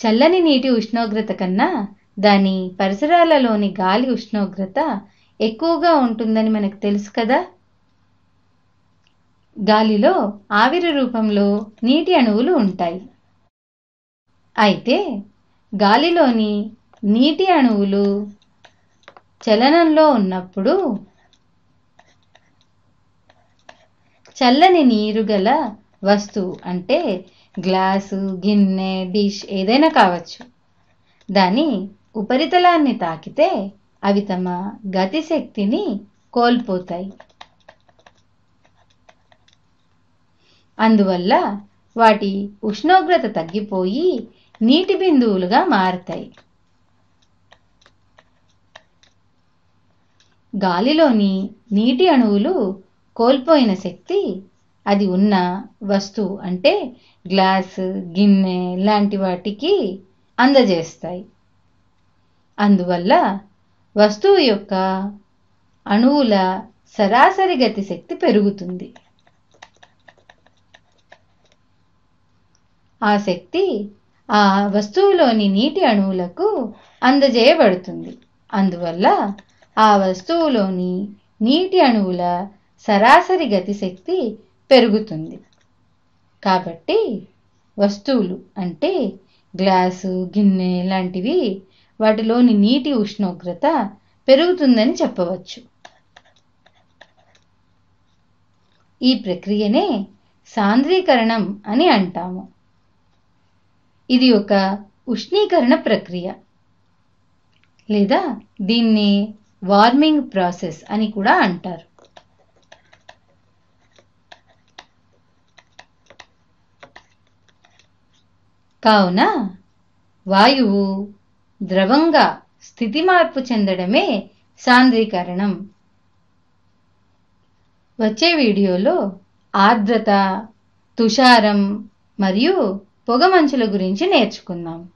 చల్లని నీటి ఉష్ణోగ్రత కన్నా దాని పరిసరాలలోని గాలి ఉష్ణోగ్రత ఎక్కువగా ఉంటుందని మనకు తెలుసు కదా. గాలిలో ఆవిరి రూపంలో నీటి అణువులు ఉంటాయి. అయితే గాలిలోని నీటి అణువులు చలనంలో ఉన్నప్పుడు చల్లని నీరు గల వస్తువు అంటే గ్లాసు గిన్నె డిష్ ఏదైనా కావచ్చు. దాని ఉపరితలాన్ని తాకితే అవి తమ గతిశక్తిని కోల్పోతాయి. అందువల్ల వాటి ఉష్ణోగ్రత తగ్గిపోయి నీటి బిందువులుగా మారుతాయి. గాలిలోని నీటి అణువులు కోల్పోయిన శక్తి అది ఉన్న వస్తువు అంటే గ్లాస్ గిన్నె లాంటి వాటికి అందజేస్తాయి. అందువల్ల వస్తువు యొక్క అణువుల సరాసరి గతి శక్తి పెరుగుతుంది. ఆ శక్తి ఆ వస్తువులోని నీటి అణువులకు అందజేయబడుతుంది. అందువల్ల ఆ వస్తువులోని నీటి అణువుల సరాసరి గతిశక్తి పెరుగుతుంది. కాబట్టి వస్తువులు అంటే గ్లాసు గిన్నె లాంటివి వాటిలోని నీటి ఉష్ణోగ్రత పెరుగుతుందని చెప్పవచ్చు. ఈ ప్రక్రియనే సాంద్రీకరణం అని అంటాము. ఇది ఒక ఉష్ణీకరణ ప్రక్రియ. లేదా దీన్ని వార్మింగ్ ప్రాసెస్ అని కూడా అంటారు. కావున వాయువు ద్రవంగా స్థితి మార్పు చెందడమే సాంద్రీకరణం. వచ్చే వీడియోలో ఆర్ద్రత తుషారం మరియు పొగమంచుల గురించి నేర్చుకుందాం.